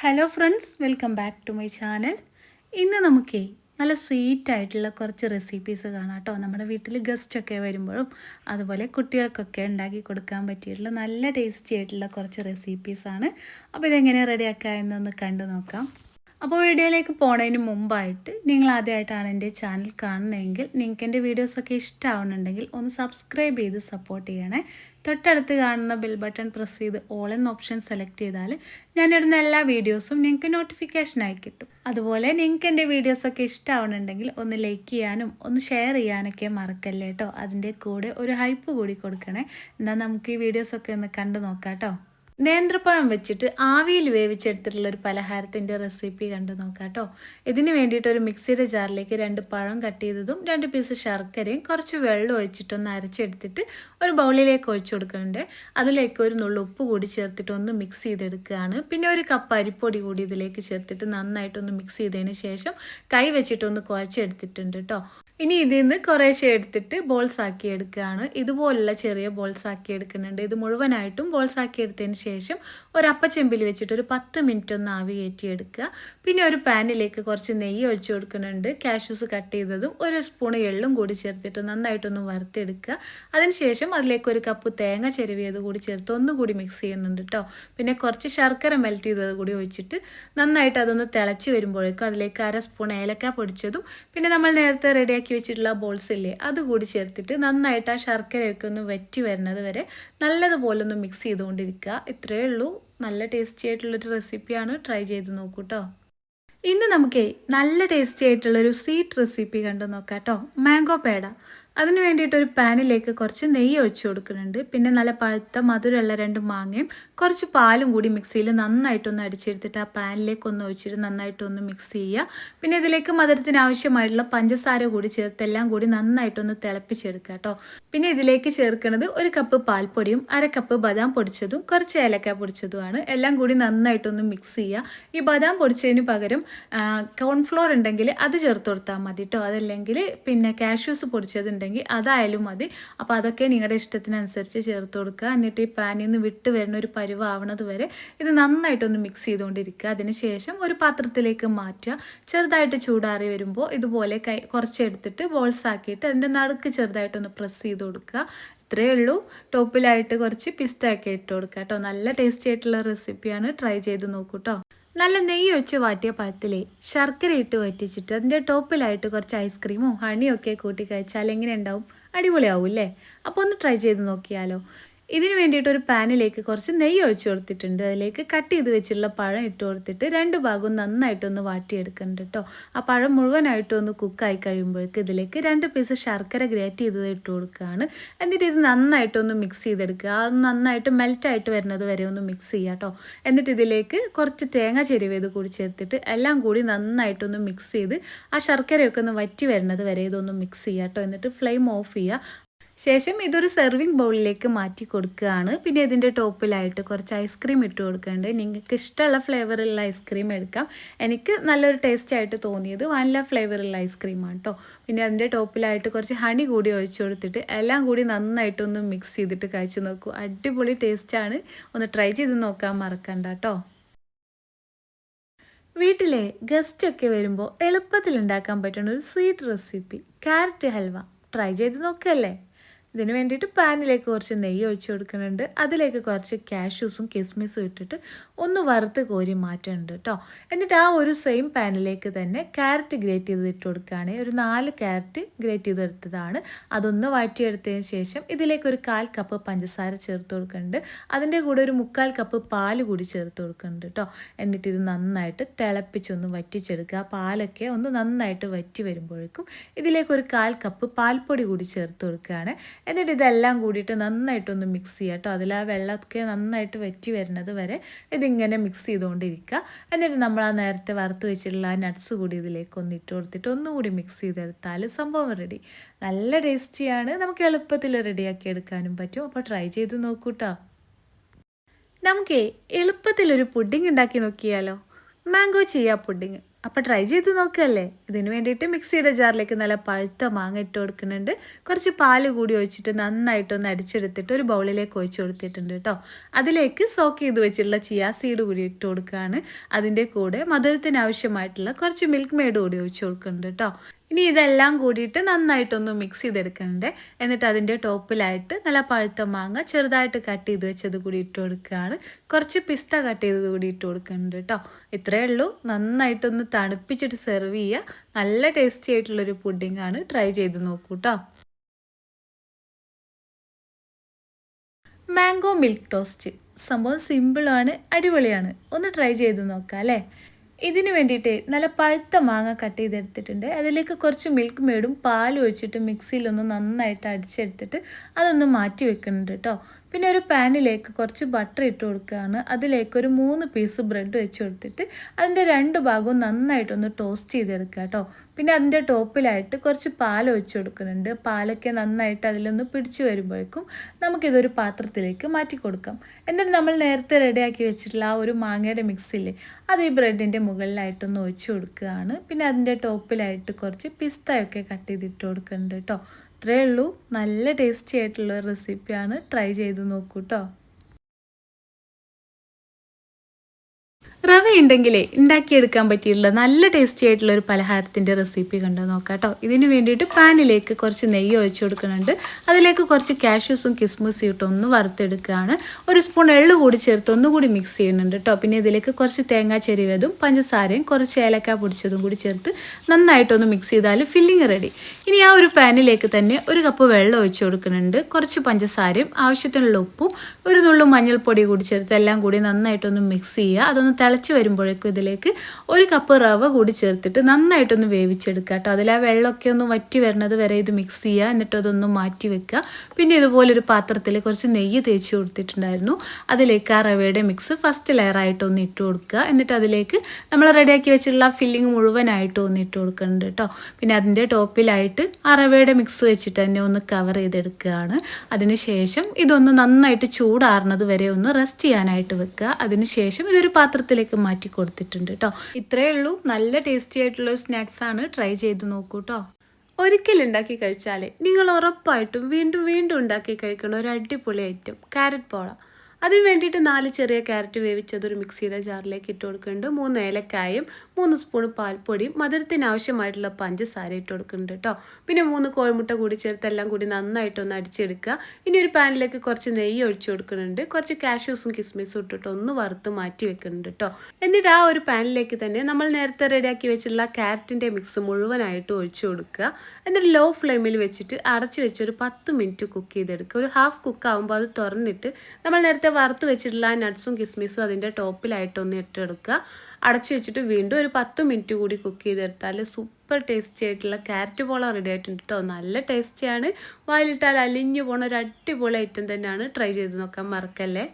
Hello friends welcome back to my channel ഇന്ന് നമുക്കേ നല്ല സ്വീറ്റ് ആയിട്ടുള്ള കുറച്ച് റെസിപ്പീസ് കാണാം കേട്ടോ. നമ്മുടെ വീട്ടിൽ ഗസ്റ്റൊക്കെ വരുമ്പോഴും അതുപോലെ കുട്ടികൾക്കൊക്കെ ഉണ്ടാക്കി കൊടുക്കാൻ പറ്റിയിട്ടുള്ള നല്ല ടേസ്റ്റി ആയിട്ടുള്ള കുറച്ച് റെസിപ്പീസാണ് അപ്പോൾ ഇതെങ്ങനെ റെഡിയാക്കുക എന്നൊന്ന് കണ്ടു നോക്കാം. അപ്പോൾ വീഡിയോയിലേക്ക് പോണതിന് മുമ്പായിട്ട് നിങ്ങൾ ആദ്യമായിട്ടാണ് എന്റെ ചാനൽ കാണുന്നതെങ്കിൽ നിങ്ങൾക്ക് എന്റെ വീഡിയോസൊക്കെ ഇഷ്ടമാവുന്നുണ്ടെങ്കിൽ ഒന്ന് സബ്സ്ക്രൈബ് ചെയ്ത് സപ്പോർട്ട് ചെയ്യണേ. തൊട്ടടുത്ത് കാണുന്ന ബെൽ ബട്ടൺ പ്രസ് ചെയ്ത് ഓൾ എന്ന ഓപ്ഷൻ സെലക്ട് ചെയ്താൽ ഞാനിടുന്ന എല്ലാ വീഡിയോസും നിങ്ങൾക്ക് നോട്ടിഫിക്കേഷനായി കിട്ടും. അതുപോലെ നിങ്ങൾക്ക് എന്റെ വീഡിയോസൊക്കെ ഇഷ്ടമാവുന്നുണ്ടെങ്കിൽ ഒന്ന് ലൈക്ക് ചെയ്യാനും ഒന്ന് ഷെയർ ചെയ്യാനൊക്കെ മറക്കല്ലേ കേട്ടോ അതിന്റെ കൂടെ ഒരു ഹൈപ്പ് കൂടി കൊടുക്കണേ. എന്നാൽ നമുക്ക് ഈ വീഡിയോസൊക്കെ ഒന്ന് കണ്ടു നോക്കാം കേട്ടോ നേന്ത്രപ്പഴം വെച്ചിട്ട് ആവിയിൽ വേവിച്ചെടുത്തിട്ടുള്ള ഒരു പലഹാരത്തിന്റെ റെസിപ്പി കണ്ടു നോക്കാം കേട്ടോ. ഇതിന് വേണ്ടിയിട്ട് ഒരു മിക്സിയുടെ ജാറിലേക്ക് രണ്ട് പഴം കട്ട് ചെയ്തതും രണ്ട് പീസ് ശർക്കരയും കുറച്ച് വെള്ളം ഒഴിച്ചിട്ടൊന്ന് അരച്ചെടുത്തിട്ട് ഒരു ബൗളിലേക്ക് ഒഴിച്ചു കൊടുക്കുന്നുണ്ട്. അതിലേക്ക് ഒരു നുള്ളു ഉപ്പ് കൂടി ചേർത്തിട്ട് ഒന്ന് മിക്സ് ചെയ്തെടുക്കുകയാണ്. പിന്നെ ഒരു കപ്പ് അരിപ്പൊടി കൂടി ഇതിലേക്ക് ചേർത്തിട്ട് നന്നായിട്ടൊന്ന് മിക്സ് ചെയ്തതിന് ശേഷം കൈ വെച്ചിട്ടൊന്ന് കുഴച്ചെടുത്തിട്ടുണ്ട് കേട്ടോ. ഇനി ഇതിൽ നിന്ന് കുറേശ്ശെ എടുത്തിട്ട് ബോൾസ് ആക്കി എടുക്കുകയാണ്. ഇതുപോലുള്ള ചെറിയ ബോൾസ് ആക്കി എടുക്കുന്നുണ്ട്. ഇത് മുഴുവനായിട്ടും ബോൾസ് ആക്കി എടുത്തതിന് ശേഷം ഒരു അപ്പച്ചെമ്പിൽ വെച്ചിട്ട് ഒരു പത്ത് മിനിറ്റ് ഒന്ന് ആവി കയറ്റി എടുക്കുക. പിന്നെ ഒരു പാനിലേക്ക് കുറച്ച് നെയ്യ് ഒഴിച്ചു കൊടുക്കുന്നുണ്ട്. കാഷ്യൂസ് കട്ട് ചെയ്തതും ഒരു സ്പൂൺ എള്ളും കൂടി ചേർത്തിട്ട് നന്നായിട്ടൊന്ന് വറുത്തെടുക്കുക. അതിനുശേഷം അതിലേക്ക് ഒരു കപ്പ് തേങ്ങ ചെരുവിയത് കൂടി ചേർത്ത് ഒന്നുകൂടി മിക്സ് ചെയ്യുന്നുണ്ട് കേട്ടോ പിന്നെ കുറച്ച് ശർക്കര മെൽറ്റ് ചെയ്തത് കൂടി ഒഴിച്ചിട്ട് നന്നായിട്ട് അതൊന്ന് തിളച്ച് വരുമ്പോഴേക്കും അതിലേക്ക് അര സ്പൂൺ ഏലക്ക പൊടിച്ചതും പിന്നെ നമ്മൾ നേരത്തെ റെഡിയാക്കി ഉണ്ടാക്കി വെച്ചിട്ടുള്ള ബോൾസ് ഇല്ലേ അതുകൂടി ചേർത്തിട്ട് നന്നായിട്ട് ആ ശർക്കരയൊക്കെ ഒന്ന് വറ്റി വരുന്നത് വരെ നല്ലതുപോലെ ഒന്ന് മിക്സ് ചെയ്തുകൊണ്ടിരിക്കുക. ഇത്രയേ ഉള്ളൂ. നല്ല ടേസ്റ്റി ആയിട്ടുള്ളൊരു റെസിപ്പിയാണ് ട്രൈ ചെയ്ത് നോക്കൂ കേട്ടോ ഇന്ന് നമുക്ക് നല്ല ടേസ്റ്റി ആയിട്ടുള്ളൊരു സ്വീറ്റ് റെസിപ്പി കണ്ടു നോക്കാം കേട്ടോ മാംഗോ പേട. അതിന് വേണ്ടിയിട്ട് ഒരു പാനിലേക്ക് കുറച്ച് നെയ്യ് ഒഴിച്ചു കൊടുക്കുന്നുണ്ട്. പിന്നെ നല്ല പഴുത്ത മധുരമുള്ള രണ്ട് മാങ്ങയും കുറച്ച് പാലും കൂടി മിക്സിയിൽ നന്നായിട്ടൊന്ന് അടിച്ചെടുത്തിട്ട് ആ പാനിലേക്ക് ഒന്ന് ഒഴിച്ചിട്ട് നന്നായിട്ടൊന്ന് മിക്സ് ചെയ്യുക. പിന്നെ ഇതിലേക്ക് മധുരത്തിന് ആവശ്യമായിട്ടുള്ള പഞ്ചസാര കൂടി ചേർത്ത് എല്ലാം കൂടി നന്നായിട്ടൊന്ന് തിളപ്പിച്ചെടുക്കുക കേട്ടോ. പിന്നെ ഇതിലേക്ക് ചേർക്കുന്നത് ഒരു കപ്പ് പാൽപ്പൊടിയും അര കപ്പ് ബദാം പൊടിച്ചതും കുറച്ച് ഏലക്ക പൊടിച്ചതുമാണ്. എല്ലാം കൂടി നന്നായിട്ടൊന്ന് മിക്സ് ചെയ്യുക. ഈ ബദാം പൊടിച്ചതിന് പകരം കോൺഫ്ലോർ ഉണ്ടെങ്കിൽ അത് ചേർത്ത് കൊടുത്താൽ മതി കേട്ടോ. അതല്ലെങ്കിൽ പിന്നെ കാഷ്യൂസ് പൊടിച്ചതുണ്ടെങ്കിൽ ഉണ്ടെങ്കിൽ അതായാലും മതി. അപ്പോൾ അതൊക്കെ നിങ്ങളുടെ ഇഷ്ടത്തിനനുസരിച്ച് ചേർത്ത് കൊടുക്കുക. എന്നിട്ട് ഈ പാനിൽ നിന്ന് വിട്ട് വരുന്ന ഒരു പരുവാവണത് വരെ ഇത് നന്നായിട്ടൊന്ന് മിക്സ് ചെയ്തുകൊണ്ടിരിക്കുക. അതിനുശേഷം ഒരു പാത്രത്തിലേക്ക് മാറ്റുക. ചെറുതായിട്ട് ചൂടാറി വരുമ്പോൾ ഇതുപോലെ കൈ കുറച്ചെടുത്തിട്ട് ബോൾസ് ആക്കിയിട്ട് അതിന്റെ നടുക്ക് ചെറുതായിട്ടൊന്ന് പ്രസ് ചെയ്ത് കൊടുക്കുക. ഇത്രയേ ഉള്ളൂ. ടോപ്പിലായിട്ട് കുറച്ച് പിസ്തയൊക്കെ ഇട്ട് കൊടുക്കുക കേട്ടോ. നല്ല ടേസ്റ്റി ആയിട്ടുള്ള റെസിപ്പിയാണ് ട്രൈ ചെയ്ത് നോക്കൂ കേട്ടോ. നല്ല നെയ്യ് ഒഴിച്ച് വാട്ടിയ പഴത്തിലെ ശർക്കര ഇട്ട് വറ്റിച്ചിട്ട് അതിന്റെ ടോപ്പിലായിട്ട് കുറച്ച് ഐസ്ക്രീമോ ഹണിയോ ഒക്കെ കൂട്ടി കഴിച്ചാൽ എങ്ങനെ ഉണ്ടാവും അടിപൊളിയാവും അല്ലേ അപ്പോൾ ഒന്ന് ട്രൈ ചെയ്ത് നോക്കിയാലോ. ഇതിന് വേണ്ടിയിട്ട് ഒരു പാനിലേക്ക് കുറച്ച് നെയ്യ് ഒഴിച്ചു കൊടുത്തിട്ടുണ്ട്. അതിലേക്ക് കട്ട് ചെയ്ത് വെച്ചിട്ടുള്ള പഴം ഇട്ട് കൊടുത്തിട്ട് രണ്ട് ഭാഗവും നന്നായിട്ടൊന്ന് വാട്ടിയെടുക്കുന്നുണ്ട് കേട്ടോ ആ പഴം മുഴുവനായിട്ടും ഒന്ന് കുക്കായി കഴിയുമ്പോഴേക്ക് ഇതിലേക്ക് രണ്ട് പീസ് ശർക്കര ഗ്രേറ്റ് ചെയ്തത് ഇട്ട് കൊടുക്കുകയാണ് എന്നിട്ട് ഇത് നന്നായിട്ടൊന്ന് മിക്സ് ചെയ്തെടുക്കുക. അത് നന്നായിട്ട് മെൽറ്റായിട്ട് വരുന്നത് വരെ ഒന്ന് മിക്സ് ചെയ്യുക കേട്ടോ എന്നിട്ട് ഇതിലേക്ക് കുറച്ച് തേങ്ങ ചെരുവ് ചെയ്ത് കൂടി ചേർത്തിട്ട് എല്ലാം കൂടി നന്നായിട്ടൊന്ന് മിക്സ് ചെയ്ത് ആ ശർക്കരയൊക്കെ ഒന്ന് വറ്റി വരുന്നത് വരെ ഇതൊന്ന് മിക്സ് ചെയ്യുക കേട്ടോ എന്നിട്ട് ഫ്ലെയിം ഓഫ് ചെയ്യുക ശേഷം ഇതൊരു സെർവിങ് ബൗളിലേക്ക് മാറ്റി കൊടുക്കുകയാണ്. പിന്നെ ഇതിന്റെ ടോപ്പിലായിട്ട് കുറച്ച് ഐസ്ക്രീം ഇട്ട് കൊടുക്കുന്നുണ്ട്. നിങ്ങൾക്ക് ഇഷ്ടമുള്ള ഫ്ലേവറുള്ള ഐസ്ക്രീം എടുക്കാം. എനിക്ക് നല്ലൊരു ടേസ്റ്റ് ആയിട്ട് തോന്നിയത് വാനില ഫ്ലേവറുള്ള ഐസ്ക്രീമാണ് കേട്ടോ പിന്നെ അതിന്റെ ടോപ്പിലായിട്ട് കുറച്ച് ഹണി കൂടി ഒഴിച്ചു കൊടുത്തിട്ട് എല്ലാം കൂടി നന്നായിട്ടൊന്ന് മിക്സ് ചെയ്തിട്ട് കഴിച്ചു നോക്കൂ. അടിപൊളി ടേസ്റ്റാണ് ഒന്ന് ട്രൈ ചെയ്ത് നോക്കാൻ മറക്കണ്ട കേട്ടോ വീട്ടിലെ ഗസ്റ്റൊക്കെ വരുമ്പോൾ എളുപ്പത്തിൽ ഉണ്ടാക്കാൻ പറ്റുന്ന ഒരു sweet recipe carrot halwa. Try ചെയ്ത് നോക്കല്ലേ ഇതിന് വേണ്ടിയിട്ട് പാനിലേക്ക് കുറച്ച് നെയ്യ് ഒഴിച്ച് കൊടുക്കുന്നുണ്ട്. അതിലേക്ക് കുറച്ച് കാഷ്യൂസും കിസ്മിസും ഇട്ടിട്ട് ഒന്ന് വറുത്ത് കോരി മാറ്റുന്നുണ്ട് കേട്ടോ എന്നിട്ട് ആ ഒരു സെയിം പാനിലേക്ക് തന്നെ ക്യാരറ്റ് ഗ്രേറ്റ് ചെയ്ത് ഇട്ട് കൊടുക്കുകയാണ്. ഒരു നാല് ക്യാരറ്റ് ഗ്രേറ്റ് ചെയ്തെടുത്തതാണ് അതൊന്ന് വാറ്റിയെടുത്തതിന് ശേഷം ഇതിലേക്ക് ഒരു കാൽ കപ്പ് പഞ്ചസാര ചേർത്ത് കൊടുക്കുന്നുണ്ട്. അതിന്റെ കൂടെ ഒരു മുക്കാൽ കപ്പ് പാൽ കൂടി ചേർത്ത് കൊടുക്കുന്നുണ്ട് കേട്ടോ എന്നിട്ട് ഇത് നന്നായിട്ട് തിളപ്പിച്ചൊന്ന് വറ്റിച്ചെടുക്കുക. പാലൊക്കെ ഒന്ന് നന്നായിട്ട് വറ്റി വരുമ്പോഴേക്കും ഇതിലേക്ക് ഒരു കാൽ കപ്പ് പാൽപ്പൊടി കൂടി ചേർത്ത് കൊടുക്കുകയാണ്. എന്നിട്ട് ഇതെല്ലാം കൂടിയിട്ട് നന്നായിട്ടൊന്ന് മിക്സ് ചെയ്യുക കേട്ടോ. അതിൽ ആ വെള്ളമൊക്കെ നന്നായിട്ട് വറ്റി വരുന്നത് വരെ ഇതിങ്ങനെ മിക്സ് ചെയ്തുകൊണ്ടിരിക്കുക. എന്നിട്ട് നമ്മൾ ആ നേരത്തെ വറുത്ത് വെച്ചിട്ടുള്ള ആ നട്ട്സ് കൂടി ഇതിലേക്ക് ഒന്ന് ഇട്ട് കൊടുത്തിട്ട് ഒന്നുകൂടി മിക്സ് ചെയ്തെടുത്താൽ സംഭവം റെഡി നല്ല ടേസ്റ്റിയാണ് നമുക്ക് എളുപ്പത്തിൽ റെഡിയാക്കി എടുക്കാനും പറ്റും. അപ്പോൾ ട്രൈ ചെയ്ത് നോക്കൂട്ടോ നമുക്ക് എളുപ്പത്തിലൊരു പുഡിംഗ് ഉണ്ടാക്കി നോക്കിയാലോ? മാംഗോ ചെയ്യാ പുഡിങ് അപ്പോൾ ട്രൈ ചെയ്ത് നോക്കുകയല്ലേ ഇതിന് വേണ്ടിയിട്ട് മിക്സിയുടെ ജാറിലേക്ക് നല്ല പഴുത്ത മാങ്ങ ഇട്ട് കൊടുക്കുന്നുണ്ട്. കുറച്ച് പാൽ കൂടി ഒഴിച്ചിട്ട് നന്നായിട്ടൊന്ന് അടിച്ചെടുത്തിട്ട് ഒരു ബൗളിലേക്ക് ഒഴിച്ച് കൊടുത്തിട്ടുണ്ട് കേട്ടോ അതിലേക്ക് സോക്ക് ചെയ്ത് വെച്ചിട്ടുള്ള ചിയാ സീഡ് കൂടി ഇട്ട് കൊടുക്കുകയാണ്. അതിന്റെ കൂടെ മധുരത്തിന് ആവശ്യമായിട്ടുള്ള കുറച്ച് മിൽക്ക് മെയ്ഡ് കൂടി ഒഴിച്ച് കൊടുക്കുന്നുണ്ട് കേട്ടോ ഇനി ഇതെല്ലാം കൂടിയിട്ട് നന്നായിട്ടൊന്ന് മിക്സ് ചെയ്തെടുക്കുന്നുണ്ട് എന്നിട്ട് അതിന്റെ ടോപ്പിലായിട്ട് നല്ല പഴുത്ത മാങ്ങ ചെറുതായിട്ട് കട്ട് ചെയ്ത് വെച്ചത് കൂടി ഇട്ട് കൊടുക്കുകയാണ്. കുറച്ച് പിസ്ത കട്ട് ചെയ്തത് കൂടി ഇട്ട് കൊടുക്കുന്നുണ്ട് കേട്ടോ ഇത്രയേ ഉള്ളൂ. നന്നായിട്ടൊന്ന് തണുപ്പിച്ചിട്ട് സെർവ് ചെയ്യുക. നല്ല ടേസ്റ്റി ആയിട്ടുള്ളൊരു ആണ്. ട്രൈ ചെയ്ത് നോക്കൂ കേട്ടോ മാംഗോ മിൽക്ക് ടോസ്റ്റ് സംഭവം സിമ്പിളാണ് അടിപൊളിയാണ്. ഒന്ന് ട്രൈ ചെയ്ത് നോക്കാം അല്ലേ? ഇതിന് വേണ്ടിയിട്ട് നല്ല പഴുത്ത മാങ്ങ കട്ട് ചെയ്തെടുത്തിട്ടുണ്ട്. അതിലേക്ക് കുറച്ച് മിൽക്ക് മേടും പാലും ഒഴിച്ചിട്ട് മിക്സിയിലൊന്ന് നന്നായിട്ട് അടിച്ചെടുത്തിട്ട് അതൊന്ന് മാറ്റി വെക്കുന്നുണ്ട് കേട്ടോ പിന്നെ ഒരു പാനിലേക്ക് കുറച്ച് ബട്ടർ ഇട്ട് കൊടുക്കുകയാണ്. അതിലേക്ക് ഒരു മൂന്ന് പീസ് ബ്രെഡ് വെച്ച് കൊടുത്തിട്ട് അതിന്റെ രണ്ട് ഭാഗവും നന്നായിട്ടൊന്ന് ടോസ്റ്റ് ചെയ്തെടുക്കുക കേട്ടോ. പിന്നെ അതിന്റെ ടോപ്പിലായിട്ട് കുറച്ച് പാൽ ഒഴിച്ചു കൊടുക്കുന്നുണ്ട്. പാലൊക്കെ നന്നായിട്ട് അതിലൊന്ന് പിടിച്ചു വരുമ്പോഴേക്കും നമുക്കിതൊരു പാത്രത്തിലേക്ക് മാറ്റി കൊടുക്കാം. എന്നിട്ട് നമ്മൾ നേരത്തെ റെഡിയാക്കി വെച്ചിട്ടുള്ള ആ ഒരു മാങ്ങയുടെ മിക്സില്ലേ അത് ഈ ബ്രെഡിന്റെ മുകളിലായിട്ടൊന്ന് ഒഴിച്ചു കൊടുക്കുകയാണ്. പിന്നെ അതിന്റെ ടോപ്പിലായിട്ട് കുറച്ച് പിസ്തയൊക്കെ കട്ട് ചെയ്തിട്ട് കൊടുക്കുന്നുണ്ട് കേട്ടോ. ഇത്രയേ ഉള്ളൂ നല്ല ടേസ്റ്റി ആയിട്ടുള്ള റെസിപ്പിയാണ് ട്രൈ ചെയ്ത് നോക്കൂ കേട്ടോ റവ ഉണ്ടെങ്കിലേ ഉണ്ടാക്കിയെടുക്കാൻ പറ്റിയിട്ടുള്ള നല്ല ടേസ്റ്റി ആയിട്ടുള്ള ഒരു പലഹാരത്തിന്റെ റെസിപ്പി കണ്ടു നോക്കാം കേട്ടോ ഇതിന് വേണ്ടിയിട്ട് പാനിലേക്ക് കുറച്ച് നെയ്യ് ഒഴിച്ചു കൊടുക്കുന്നുണ്ട്. അതിലേക്ക് കുറച്ച് കാഷ്യൂസും കിസ്മസും ഇട്ട് ഒന്ന് വറുത്തെടുക്കുകയാണ്. ഒരു സ്പൂൺ എള്ളു കൂടി ചേർത്ത് ഒന്നുകൂടി മിക്സ് ചെയ്യുന്നുണ്ട് കേട്ടോ പിന്നെ ഇതിലേക്ക് കുറച്ച് തേങ്ങാ ചെരിവതും പഞ്ചസാരയും കുറച്ച് ഏലക്ക പൊടിച്ചതും കൂടി ചേർത്ത് നന്നായിട്ടൊന്ന് മിക്സ് ചെയ്താൽ ഫില്ലിങ് റെഡി ഇനി ആ ഒരു പാനിലേക്ക് തന്നെ ഒരു കപ്പ് വെള്ളം ഒഴിച്ചു കൊടുക്കുന്നുണ്ട്. കുറച്ച് പഞ്ചസാരയും ആവശ്യത്തിനുള്ള ഉപ്പും ഒരു നുള്ളു മഞ്ഞൾപ്പൊടി കൂടി ചേർത്ത് എല്ലാം കൂടി നന്നായിട്ടൊന്ന് മിക്സ് ചെയ്യുക. അതൊന്ന് തിളച്ച് വരുമ്പോഴേക്കും ഇതിലേക്ക് ഒരു കപ്പ് റവ കൂടി ചേർത്തിട്ട് നന്നായിട്ടൊന്ന് വേവിച്ചെടുക്കുക കേട്ടോ. അതിൽ ആ വെള്ളമൊക്കെ ഒന്ന് വറ്റി വരുന്നത് വരെ ഇത് മിക്സ് ചെയ്യുക. എന്നിട്ട് അതൊന്ന് മാറ്റി വെക്കുക. പിന്നെ ഇതുപോലൊരു പാത്രത്തിൽ കുറച്ച് നെയ്യ് തേച്ച് കൊടുത്തിട്ടുണ്ടായിരുന്നു. അതിലേക്ക് ആ റവയുടെ മിക്സ് ഫസ്റ്റ് ലെയറായിട്ട് ഒന്ന് ഇട്ട് കൊടുക്കുക. എന്നിട്ട് അതിലേക്ക് നമ്മൾ റെഡിയാക്കി വെച്ചിട്ടുള്ള ഫില്ലിങ് മുഴുവനായിട്ട് ഒന്ന് ഇട്ട് കൊടുക്കുന്നുണ്ട് കേട്ടോ. പിന്നെ അതിന്റെ ടോപ്പിലായിട്ട് ആ റവയുടെ മിക്സ് വെച്ചിട്ട് തന്നെ ഒന്ന് കവർ ചെയ്തെടുക്കുകയാണ്. അതിനുശേഷം ഇതൊന്ന് നന്നായിട്ട് ചൂടാറുന്നത് വരെ ഒന്ന് റെസ്റ്റ് ചെയ്യാനായിട്ട് വെക്കുക. അതിനുശേഷം ഇതൊരു പാത്രത്തിൽ ബോക്സിലേക്ക് മാറ്റി കൊടുത്തിട്ടുണ്ട് കേട്ടോ ഇത്രയേ ഉള്ളൂ. നല്ല ടേസ്റ്റി ആയിട്ടുള്ള സ്നാക്സ് ആണ്. ട്രൈ ചെയ്ത് നോക്കൂ കേട്ടോ ഒരിക്കൽ ഉണ്ടാക്കി കഴിച്ചാൽ നിങ്ങൾ ഉറപ്പായിട്ടും വീണ്ടും വീണ്ടും ഉണ്ടാക്കി കഴിക്കുന്ന ഒരു അടിപൊളി ഐറ്റം ക്യാരറ്റ് പോള. അതിന് വേണ്ടിയിട്ട് നാല് ചെറിയ ക്യാരറ്റ് വേവിച്ചത് ഒരു മിക്സിയുടെ ജാറിലേക്ക് ഇട്ട് കൊടുക്കുന്നുണ്ട്. മൂന്ന് ഏലക്കായും മൂന്ന് സ്പൂൺ പാൽപ്പൊടിയും മധുരത്തിന് ആവശ്യമായിട്ടുള്ള പഞ്ചസാര ഇട്ട് കൊടുക്കുന്നുണ്ട് കേട്ടോ പിന്നെ മൂന്ന് കോഴിമുട്ട കൂടി ചേർത്ത് എല്ലാം കൂടി നന്നായിട്ടൊന്ന് അടിച്ചെടുക്കുക. ഇനി ഒരു പാനിലേക്ക് കുറച്ച് നെയ്യ് ഒഴിച്ചു കൊടുക്കുന്നുണ്ട്. കുറച്ച് കാഷ്യൂസും കിസ്മിസും ഇട്ടിട്ട് ഒന്ന് വറുത്ത് മാറ്റി വെക്കുന്നുണ്ട് കേട്ടോ എന്നിട്ട് ആ ഒരു പാനിലേക്ക് തന്നെ നമ്മൾ നേരത്തെ റെഡിയാക്കി വെച്ചിട്ടുള്ള ക്യാരറ്റിന്റെ മിക്സ് മുഴുവനായിട്ട് ഒഴിച്ചു കൊടുക്കുക. എന്നിട്ട് ലോ ഫ്ലെയിമിൽ വെച്ചിട്ട് അടച്ച് വെച്ച് ഒരു പത്ത് മിനിറ്റ് കുക്ക് ചെയ്തെടുക്കുക. ഒരു ഹാഫ് കുക്ക് ആകുമ്പോൾ അത് തുറന്നിട്ട് നമ്മൾ നേരത്തെ വറുത്ത് വെച്ചിട്ടുള്ള നട്ട്സും കിസ്മിസും അതിന്റെ ടോപ്പിലായിട്ടൊന്ന് ഇട്ടെടുക്കുക. അടച്ചു വെച്ചിട്ട് വീണ്ടും ഒരു പത്ത് മിനിറ്റ് കൂടി കുക്ക് ചെയ്തെടുത്താൽ സൂപ്പർ ടേസ്റ്റി ആയിട്ടുള്ള ക്യാരറ്റ് പോള റെഡി ആയിട്ടുണ്ട് കേട്ടോ നല്ല ടേസ്റ്റിയാണ്. വായിലിട്ടാൽ അലിഞ്ഞു പോണ ഒരു അടിപൊളി ഐറ്റം തന്നെയാണ്. ട്രൈ ചെയ്ത് നോക്കാൻ മറക്കല്ലേ?